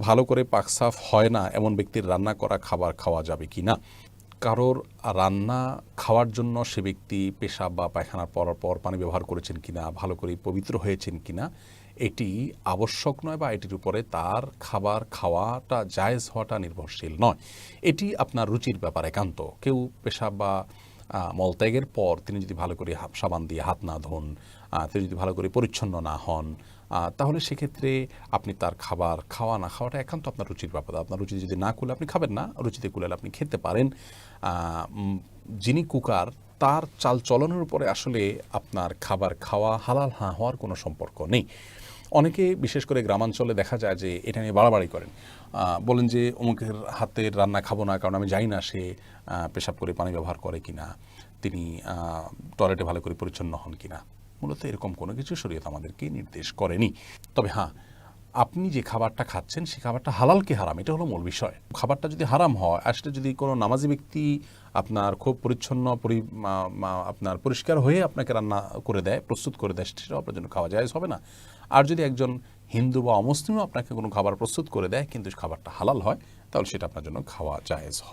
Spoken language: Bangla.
ভালো করে পাকসাফ হয় না এমন ব্যক্তির রান্না করা খাবার খাওয়া যাবে কি না? কারোর রান্না খাওয়ার জন্য সে ব্যক্তি পেশাব বা পায়খানার পর পর পানি ব্যবহার করেছেন কিনা ভালো করে পবিত্র হয়েছেন কিনা এটি আবশ্যক নয় বা এটির উপরে তার খাবার খাওয়াটা, জায়েজ হওয়াটা নির্ভরশীল নয়। এটি আপনার রুচির ব্যাপার একান্ত। কেউ পেশাব বা মলত্যাগের পর তিনি যদি ভালো করে সাবান দিয়ে হাত না ধোন তিনি যদি ভালো করে পরিচ্ছন্ন না হন তাহলে সেক্ষেত্রে আপনি তার খাবার খাওয়া না খাওয়াটা একান্ত আপনার রুচির ব্যাপার। আপনার রুচি যদি না কুলে আপনি খাবেন না, রুচিতে কুলালে আপনি খেতে পারেন। যিনি কুকার, তার চাল চলনের উপরে আসলে আপনার খাবার খাওয়া হালাল হা হওয়ার কোনো সম্পর্ক নেই। অনেকে বিশেষ করে গ্রামাঞ্চলে দেখা যায় যে এটা নিয়ে বাড়াবাড়ি করেন। বলেন যে অমুকের হাতের রান্না খাব না, কারণ আমি জানি না সে পেশাব করে পানি ব্যবহার করে কিনা, তিনি টয়লেটে ভালো করে পরিচ্ছন্ন হন কিনা, মূলত এরকম কোনো কিছু শরীয়ত আমাদেরকে নির্দেশ করেনি। তবে হ্যাঁ আপনি যে খাবারটা খাচ্ছেন সেই খাবারটা হালাল কি হারাম, এটা হলো মূল বিষয়। খাবারটা যদি হারাম হয় আসলে যদি কোনো নামাজি ব্যক্তি আপনার খুব পরিচ্ছন্ন, পরি আপনার পরিষ্কার হয়ে আপনাকে রান্না করে দেয়, প্রস্তুত করে দেয়, সেটাও আপনার জন্য খাওয়া যায় হবে না। আর যদি একজন হিন্দু বা অমুসলিমও আপনাকে কোনো খাবার প্রস্তুত করে দেয়, কিন্তু খাবারটা হালাল হয়, তাহলে সেটা আপনার জন্য খাওয়া জায়েজ হয়।